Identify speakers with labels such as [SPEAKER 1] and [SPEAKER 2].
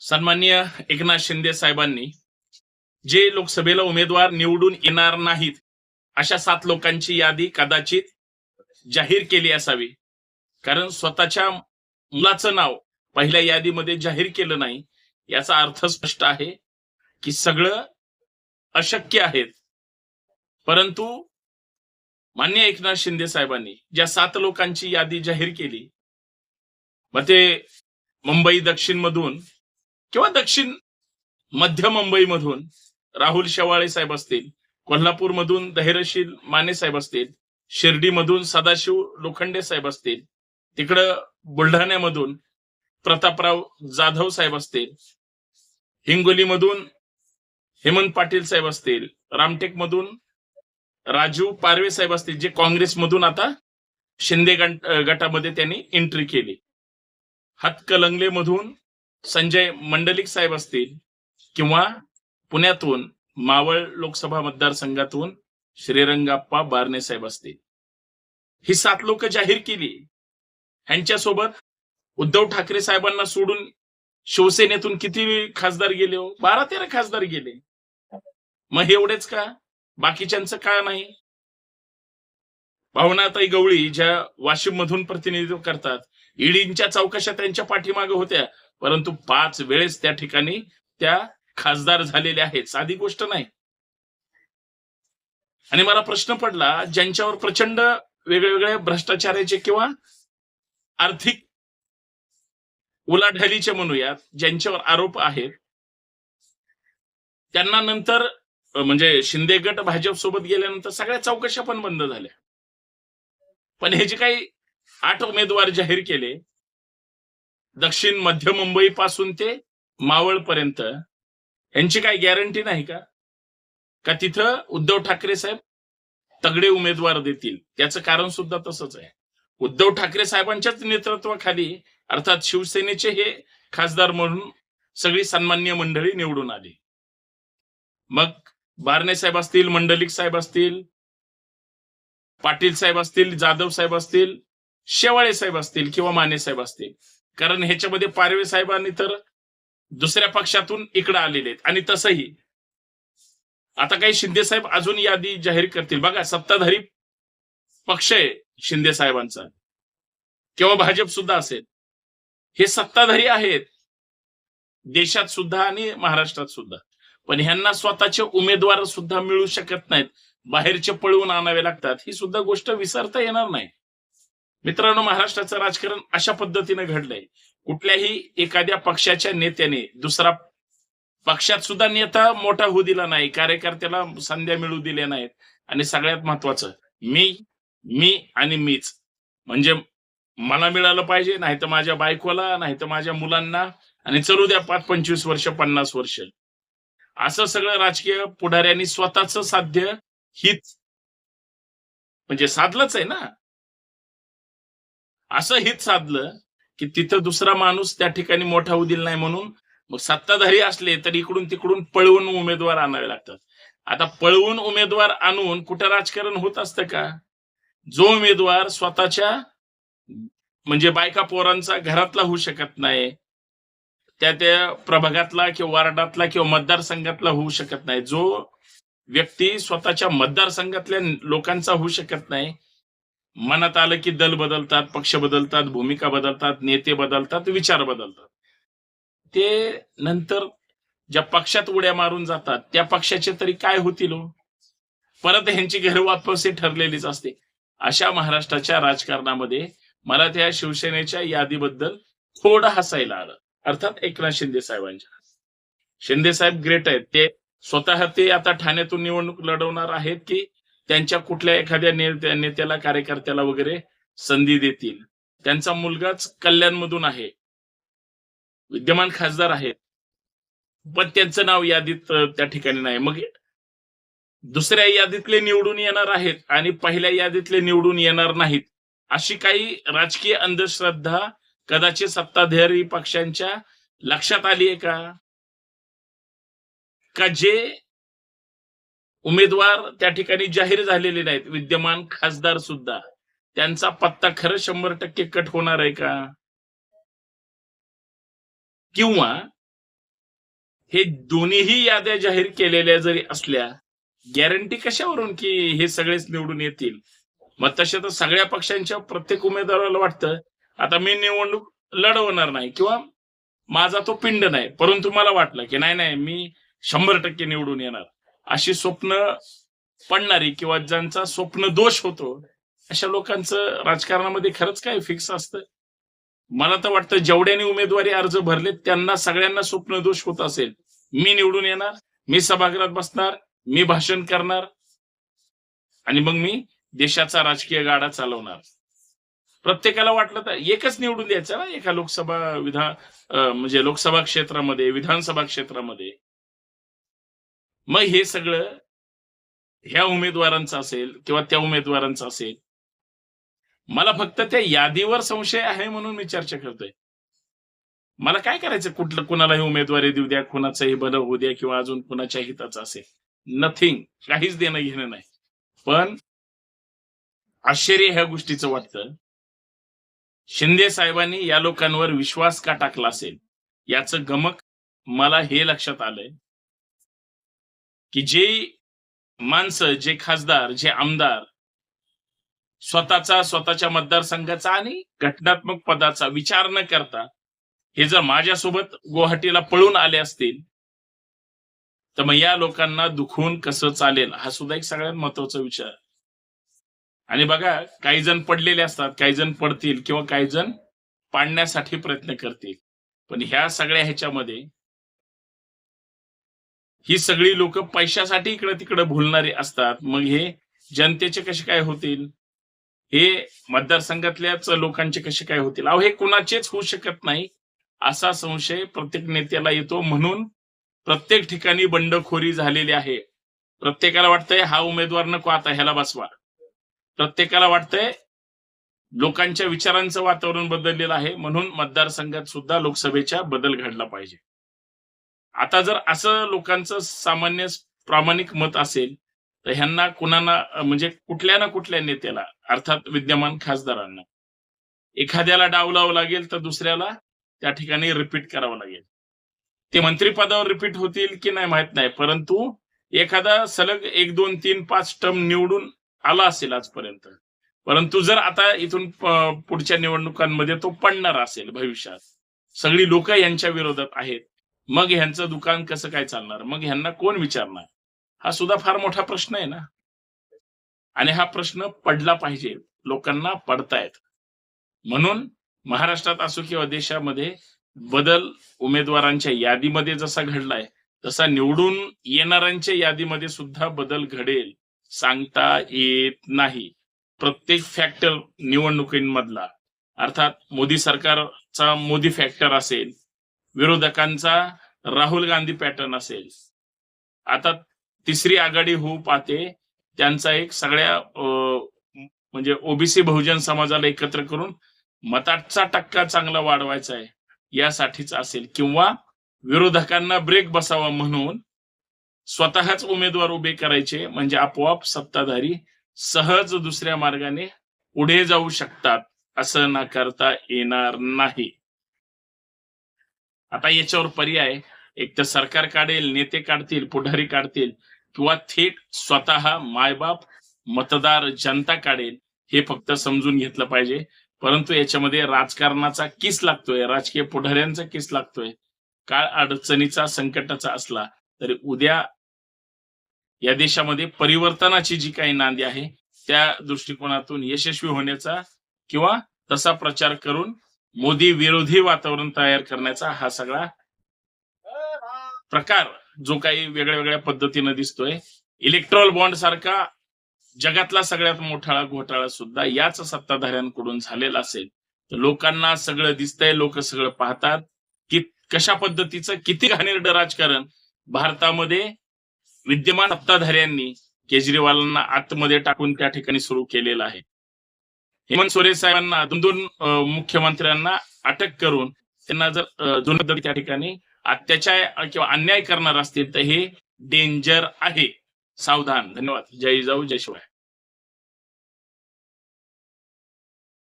[SPEAKER 1] सन्माननीय एकनाथ शिंदे साहेबांनी जे लोकसभेला उमेदवार निवडून येणार नाहीत अशा सात लोकांची यादी कदाचित जाहीर केली असावी. कारण स्वतःच्या मुलाचं नाव पहिल्या यादीमध्ये जाहीर केलं नाही याचा अर्थ स्पष्ट आहे की सगळं अशक्य आहेत. परंतु मान्य एकनाथ शिंदे साहेबांनी ज्या सात लोकांची यादी जाहीर केली मग ते मुंबई दक्षिण मधून किंवा दक्षिण मध्य मुंबईमधून राहुल शेवाळे साहेब असतील कोल्हापूर मधून धैर्यशील माने साहेब असतील शिर्डीमधून सदाशिव लोखंडे साहेब असतील तिकडं बुलढाण्यामधून प्रतापराव जाधव साहेब असतील हिंगोलीमधून हेमंत पाटील साहेब असतील रामटेक मधून राजू पारवे साहेब असतील जे काँग्रेसमधून आता शिंदे गट- गटामध्ये त्यांनी एंट्री केली. हातकलंगले मधून संजय मंडलिक साहेब असतील किंवा पुण्यातून मावळ लोकसभा मतदारसंघातून श्रीरंगाप्पा बारणे साहेब असतील. ही सात लोक जाहीर केली. ह्यांच्यासोबत उद्धव ठाकरे साहेबांना सोडून शिवसेनेतून किती खासदार गेले हो? बारा तेरा खासदार गेले. मग एवढेच का? बाकीच्यांचं का नाही? भावनाताई गवळी ज्या वाशिम मधून प्रतिनिधित्व करतात ईडींच्या चौकशा त्यांच्या पाठीमागे होत्या. परंतु पाच वेळेस त्या ठिकाणी त्या खासदार झालेल्या आहेत. साधी गोष्ट नाही. आणि मला प्रश्न पडला ज्यांच्यावर प्रचंड वेगवेगळ्या भ्रष्टाचाराचे किंवा आर्थिक उलाढालीचे म्हणूयात ज्यांच्यावर आरोप आहेत त्यांना नंतर म्हणजे शिंदे गट भाजप सोबत गेल्यानंतर सगळ्या चौकशा पण बंद झाल्या. पण हे जे काही आठ उमेदवार जाहीर केले दक्षिण मध्य मुंबई पासून ते मावळ पर्यंत. यांची काही गॅरंटी नाही का? का तिथं उद्धव ठाकरे साहेब तगडे उमेदवार देतील? याचं कारण सुद्धा तसंच आहे. उद्धव ठाकरे साहेबांच्याच नेतृत्वाखाली अर्थात शिवसेनेचे हे खासदार म्हणून सगळी सन्मान्य मंडळी निवडून आली. मग बारणे साहेब असतील मंडलिक साहेब असतील पाटील साहेब असतील जाधव साहेब असतील शेवाळे साहेब असतील किंवा माने साहेब असतील कारण ह्याच्यामध्ये पारवे साहेबांनी तर दुसऱ्या पक्षातून इकडे आलेले आहेत. आणि तसंही आता काही शिंदे साहेब अजून यादी जाहीर करतील. बघा सत्ताधारी पक्ष आहे शिंदे साहेबांचा. किंवा भाजप सुद्धा असेल. हे सत्ताधारी आहेत. देशात सुद्धा आणि महाराष्ट्रात सुद्धा. पण ह्यांना स्वतःचे उमेदवार सुद्धा मिळू शकत नाहीत. बाहेरचे पळवून आणावे लागतात. ही सुद्धा गोष्ट विसरता येणार नाही. मित्रांनो महाराष्ट्राचं राजकारण अशा पद्धतीने घडलंय. कुठल्याही एखाद्या पक्षाच्या नेत्याने दुसरा पक्षात सुद्धा नेता मोठा होऊ दिला नाही कार्यकर्त्याला संध्या मिळू दिल्या नाहीत. आणि सगळ्यात महत्वाचं मी मी आणि मीच. म्हणजे मला मिळालं पाहिजे नाही तर माझ्या बायकोला नाही तर माझ्या मुलांना आणि चलू द्या पाच पंचवीस वर्ष पन्नास वर्ष. असं सगळं राजकीय पुढाऱ्यांनी स्वतःच साध्य हित म्हणजे साधलंच आहे ना. असं हित साधलं की तिथं दुसरा माणूस त्या ठिकाणी मोठा होऊ दिला नाही म्हणून मग सत्ताधारी असले तर इकडून तिकडून पळवून उमेदवार आणावे लागतात. आता पळवून उमेदवार आणून कुठं राजकारण होत असतं का? जो उमेदवार स्वतःच्या म्हणजे बायका पोरांचा घरातला होऊ शकत नाही त्या त्या प्रभागातला किंवा वार्डातला किंवा मतदारसंघातला होऊ शकत नाही. जो व्यक्ती स्वतःच्या मतदारसंघातल्या लोकांचा होऊ शकत नाही मनात आलं की दल बदलतात पक्ष बदलतात भूमिका बदलतात नेते बदलतात विचार बदलतात. ते नंतर ज्या पक्षात उड्या मारून जातात त्या पक्षाचे तरी काय होतील हो? परत ह्यांची घर ठरलेलीच असते. अशा महाराष्ट्राच्या राजकारणामध्ये मला त्या शिवसेनेच्या यादीबद्दल थोडं हसायला आलं. अर्थात एकनाथ शिंदे साहेबांच्या. शिंदे साहेब ग्रेट आहेत. ते स्वतः ते आता ठाण्यातून निवडणूक लढवणार आहेत की त्यांच्या कुठल्या एखाद्या नेत्याला कार्यकर्त्याला वगैरे संधी देतील. त्यांचा मुलगाच कल्याणमधून आहे. विद्यमान खासदार आहेत. पण त्यांचं नाव यादीत त्या ठिकाणी नाही. मग दुसऱ्या यादीतले निवडून येणार आहेत आणि पहिल्या यादीतले निवडून येणार नाहीत अशी काही राजकीय अंधश्रद्धा कदाचित सत्ताधारी पक्षांच्या लक्षात आली आहे का? का जे उमेदवार त्या ठिकाणी जाहीर झालेले नाहीत. विद्यमान खासदार सुद्धा. त्यांचा पत्ता खरं शंभर टक्के कट होणार आहे का? किंवा हे दोन्हीही याद्या जाहीर केलेल्या जरी असल्या गॅरंटी कशावरून की हे सगळेच निवडून येतील? मग तसे तर सगळ्या पक्षांच्या प्रत्येक उमेदवाराला वाटतं आता मी निवडणूक लढवणार नाही किंवा माझा तो पिंड नाही परंतु मला वाटलं की नाही नाही मी शंभर टक्के निवडून येणार. अशी स्वप्न पडणारी किंवा ज्यांचा स्वप्न दोष होतो अशा लोकांचं राजकारणामध्ये खरंच काय फिक्स असतं? मला तर वाटतं जेवढ्याने उमेदवारी अर्ज भरले त्यांना सगळ्यांना स्वप्न दोष होत असेल. मी निवडून येणार मी सभागृहात बसणार मी भाषण करणार आणि मग मी देशाचा राजकीय गाडा चालवणार. प्रत्येकाला वाटलं तर एकच निवडून द्यायचं ना एका लोकसभा विधान म्हणजे लोकसभा क्षेत्रामध्ये विधानसभा क्षेत्रामध्ये. मग हे सगळं ह्या उमेदवारांचं असेल किंवा त्या उमेदवारांचं असेल मला फक्त त्या यादीवर संशय आहे म्हणून मी चर्चा करतोय. मला काय करायचं? कुठलं कुणालाही उमेदवारी देऊ द्या कुणाचंही बलं होऊ द्या किंवा अजून कुणाच्या हिताचं असेल. नथिंग काहीच देणं घेणं नाही. पण आश्चर्य ह्या गोष्टीचं वाटतं. शिंदे साहेबांनी या लोकांवर विश्वास का टाकला असेल? याचं गमक मला हे लक्षात आलंय. की जे माणसं जे खासदार जे आमदार स्वतःचा स्वतःच्या मतदारसंघाचा आणि घटनात्मक पदाचा विचार न करता हे जर माझ्यासोबत गुवाहाटीला पळून आले असतील तर मग या लोकांना दुखवून कसं चालेल? हा सुद्धा एक सगळ्यात महत्त्वाचा विचार. आणि बघा काही जण पडलेले असतात काही जण पडतील किंवा काही जण पाडण्यासाठी प्रयत्न करतील. पण ह्या सगळ्या ह्याच्यामध्ये ही सगळी लोक पैशासाठी इकडं तिकडे भुलणारे असतात. मग हे जनतेचे कसे काय होतील? हे मतदारसंघातल्याच लोकांचे कसे काय होतील? अहो हे कुणाचेच होऊ शकत नाही. असा संशय प्रत्येक नेत्याला येतो. म्हणून प्रत्येक ठिकाणी बंडखोरी झालेली आहे. प्रत्येकाला वाटतंय हा उमेदवार नको आता ह्याला बसवा. प्रत्येकाला वाटतंय लोकांच्या विचारांचं वातावरण बदललेलं आहे. म्हणून मतदारसंघात सुद्धा लोकसभेच्या बदल घडला पाहिजे. आता जर असं लोकांचं सामान्य प्रामाणिक मत असेल तर ह्यांना कुणाला म्हणजे कुठल्या ना कुठल्या नेत्याला अर्थात विद्यमान खासदारांना एखाद्याला डावलावं लागेल तर दुसऱ्याला त्या ठिकाणी रिपीट करावं लागेल. ते मंत्रिपदावर रिपीट होतील की नाही माहीत नाही परंतु एखादा सलग एक दोन तीन पाच टर्म निवडून आला असेल आजपर्यंत परंतु जर आता इथून पुढच्या निवडणुकांमध्ये तो पडणार असेल भविष्यात सगळी लोक यांच्या विरोधात आहेत मग ह्यांचं दुकान कसं काय चालणार? मग ह्यांना कोण विचारणार? हा सुद्धा फार मोठा प्रश्न आहे ना? आणि हा प्रश्न पडला पाहिजे. लोकांना पडतायत. म्हणून महाराष्ट्रात असो किंवा देशामध्ये बदल उमेदवारांच्या यादीमध्ये जसा घडलाय तसा निवडून येणाऱ्यांच्या यादीमध्ये सुद्धा बदल घडेल सांगता येत नाही. प्रत्येक फॅक्टर निवडणुकींमधला. अर्थात मोदी सरकारचा मोदी फॅक्टर असेल विरोधकांचा राहुल गांधी पॅटर्न असेल. आता तिसरी आघाडी होऊ पाहते. त्यांचा एक सगळ्या म्हणजे ओबीसी बहुजन समाजाला एकत्र करून मताचा टक्का चांगला वाढवायचा आहे. यासाठीच असेल. किंवा विरोधकांना ब्रेक बसावा म्हणून स्वतःच उमेदवार उभे करायचे म्हणजे आपोआप सत्ताधारी सहज दुसऱ्या मार्गाने पुढे जाऊ शकतात असं नाकारता येणार नाही. आता याच्यावर पर्याय एक तर सरकार काढेल नेते काढतील पुढारी काढतील किंवा थेट स्वतः मायबाप मतदार जनता काढेल हे फक्त समजून घेतलं पाहिजे. परंतु याच्यामध्ये राजकारणाचा किस लागतोय? राजकीय पुढाऱ्यांचा किस लागतोय? काळ अडचणीचा संकटाचा असला तरी उद्या या देशामध्ये परिवर्तनाची जी काही नांदी आहे त्या दृष्टिकोनातून यशस्वी होण्याचा किंवा तसा प्रचार करून मोदी विरोधी वातावरण तयार करण्याचा हा सगळा प्रकार जो काही वेगळ्या वेगळ्या पद्धतीनं दिसतोय. इलेक्ट्रॉल बॉन्ड सारखा जगातला सगळ्यात मोठा घोटाळा सुद्धा याच सत्ताधाऱ्यांकडून झालेला असेल. तर लोकांना सगळं दिसतंय लोक सगळं पाहतात. की कशा पद्धतीचं किती घाणेरडं राजकारण भारतामध्ये विद्यमान सत्ताधाऱ्यांनी केजरीवालांना आतमध्ये टाकून त्या ठिकाणी सुरू केलेलं आहे. हेमंत सोरेन साहेबांना दोन दोन मुख्यमंत्र्यांना अटक करून त्यांना जर जुन त्या ठिकाणी अत्याचार किंवा अन्याय करणार असतील तर हे डेंजर आहे. सावधान. धन्यवाद. जय जाऊ जय शिवाय.